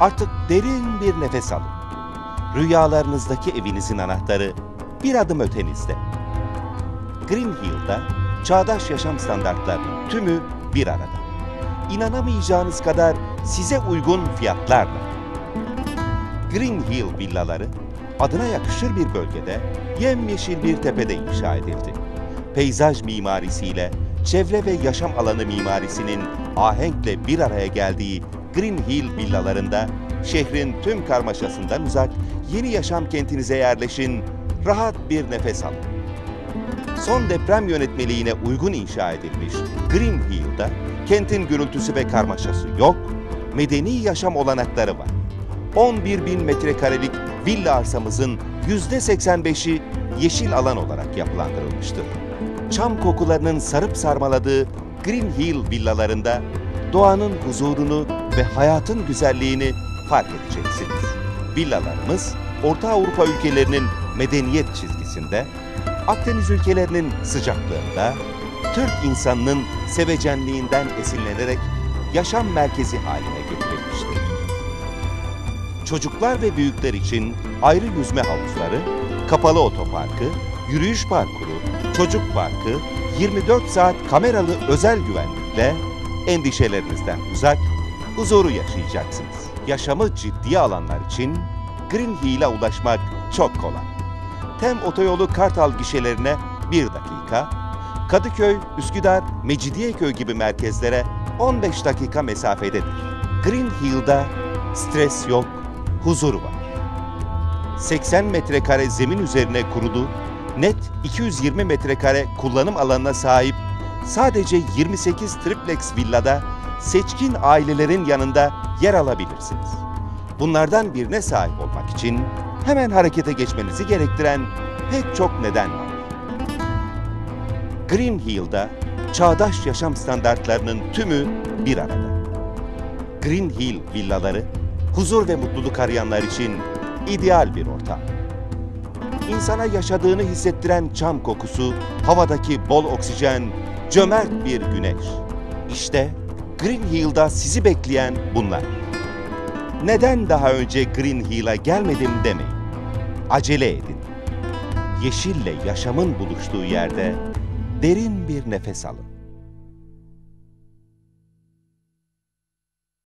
Artık derin bir nefes alın. Rüyalarınızdaki evinizin anahtarı bir adım ötenizde. Green Hill'da çağdaş yaşam standartlarının tümü bir arada. İnanamayacağınız kadar size uygun fiyatlarla. Green Hill villaları adına yakışır bir bölgede yemyeşil bir tepede inşa edildi. Peyzaj mimarisiyle çevre ve yaşam alanı mimarisinin ahenkle bir araya geldiği Green Hill villalarında şehrin tüm karmaşasından uzak yeni yaşam kentinize yerleşin, rahat bir nefes alın. Son deprem yönetmeliğine uygun inşa edilmiş Green Hill'da kentin gürültüsü ve karmaşası yok, medeni yaşam olanakları var. 11 bin metrekarelik villa arsamızın %85'i yeşil alan olarak yapılandırılmıştır. Çam kokularının sarıp sarmaladığı Green Hill villalarında doğanın huzurunu ve hayatın güzelliğini fark edeceksiniz. Villalarımız Orta Avrupa ülkelerinin medeniyet çizgisinde, Akdeniz ülkelerinin sıcaklığında, Türk insanının sevecenliğinden esinlenerek yaşam merkezi haline getirilmiştir. Çocuklar ve büyükler için ayrı yüzme havuzları, kapalı otoparkı, yürüyüş parkuru, çocuk parkı, 24 saat kameralı özel güvenlikle endişelerinizden uzak, huzuru yaşayacaksınız. Yaşamı ciddiye alanlar için Green Hill'e ulaşmak çok kolay. Tem otoyolu Kartal gişelerine 1 dakika, Kadıköy, Üsküdar, Mecidiyeköy gibi merkezlere 15 dakika mesafededir. Green Hill'da stres yok, huzur var. 80 metrekare zemin üzerine kurulu, net 220 metrekare kullanım alanına sahip sadece 28 triplex villada seçkin ailelerin yanında yer alabilirsiniz. Bunlardan birine sahip olmak için hemen harekete geçmenizi gerektiren pek çok neden var. Green Hill'da çağdaş yaşam standartlarının tümü bir arada. Green Hill villaları, huzur ve mutluluk arayanlar için ideal bir ortam. İnsana yaşadığını hissettiren çam kokusu, havadaki bol oksijen, cömert bir güneş. İşte Green Hill'da sizi bekleyen bunlar. Neden daha önce Green Hill'a gelmedim demeyin. Acele edin. Yeşille yaşamın buluştuğu yerde derin bir nefes alın.